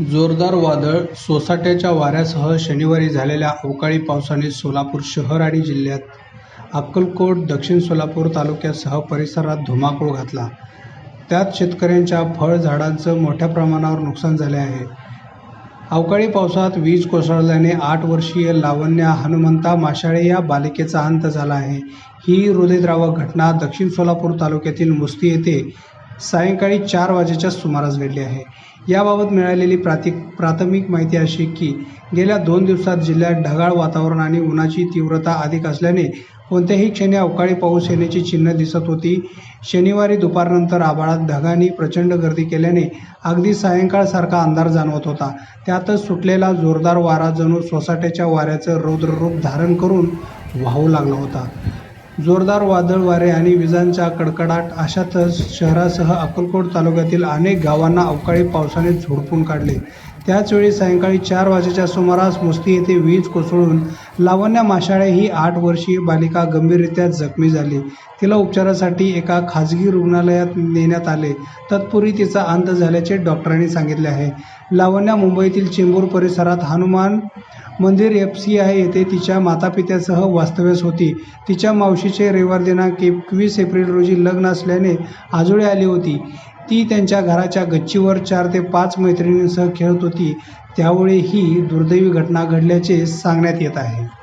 जोरदार वादळ सोसाट्याच्या वाऱ्यासह शनिवारी झालेल्या अवकाळी पावसाने सोलापूर शहर आणि जिल्ह्यात अक्कलकोट दक्षिण सोलापूर तालुक्यासह परिसरात धुमाकूळ घातला. त्यात शेतकऱ्यांच्या फळझाडांचं मोठ्या प्रमाणावर नुकसान झाले आहे. अवकाळी पावसात वीज कोसळल्याने आठ वर्षीय लावण्या हनुमंता माशाळे या बालिकेचा अंत झाला आहे. ही हृदयद्रावक घटना दक्षिण सोलापूर तालुक्यातील मुस्ती येथे सायंकाळी चार वाजेच्या सुमारास घडली आहे. याबाबत मिळालेली प्राति प्राथमिक माहिती अशी की गेल्या दोन दिवसात जिल्ह्यात ढगाळ वातावरण आणि उन्हाची तीव्रता अधिक असल्याने कोणत्याही क्षणी अवकाळी पाऊस येण्याची चिन्ह दिसत होती. शनिवारी दुपारनंतर आभाळात ढगांनी प्रचंड गर्दी केल्याने अगदी सायंकाळसारखा अंधार जाणवत होता. त्यातच सुटलेला जोरदार वारा जणू सोसाट्याच्या वाऱ्याचं रौद्ररूप धारण करून वाहू लागला होता. जोरदार वादळ वारे आणि विजांचा कडकडाट अशातच शहरासह अक्कलकोट तालुक्यातील अनेक गावांना अवकाळी पावसाने झोडपून काढले. त्याचवेळी सायंकाळी चार वाजेच्या सुमारास मुस्ती येथे वीज कोसळून लावण्या माशाळे ही आठ वर्षीय बालिका गंभीररित्या जखमी झाली. तिला उपचारासाठी एका खाजगी रुग्णालयात नेण्यात आले. तत्पूर्वी तिचा अंत झाल्याचे डॉक्टरांनी सांगितले आहे. लावण्या मुंबईतील चेंबूर परिसरात हनुमान मंदिर एफ सी आय येथे तिच्या मातापित्यासह वास्तव्यास होती. तिच्या मावशीचे रविवार दिनांक एकवीस एप्रिल रोजी लग्न असल्याने आजोळी आली होती. ती त्यांच्या घराच्या गच्चीवर चार ते पाच मैत्रिणींसह खेळत होती. त्यावेळी ही दुर्दैवी घटना घडल्याचे सांगण्यात येत आहे.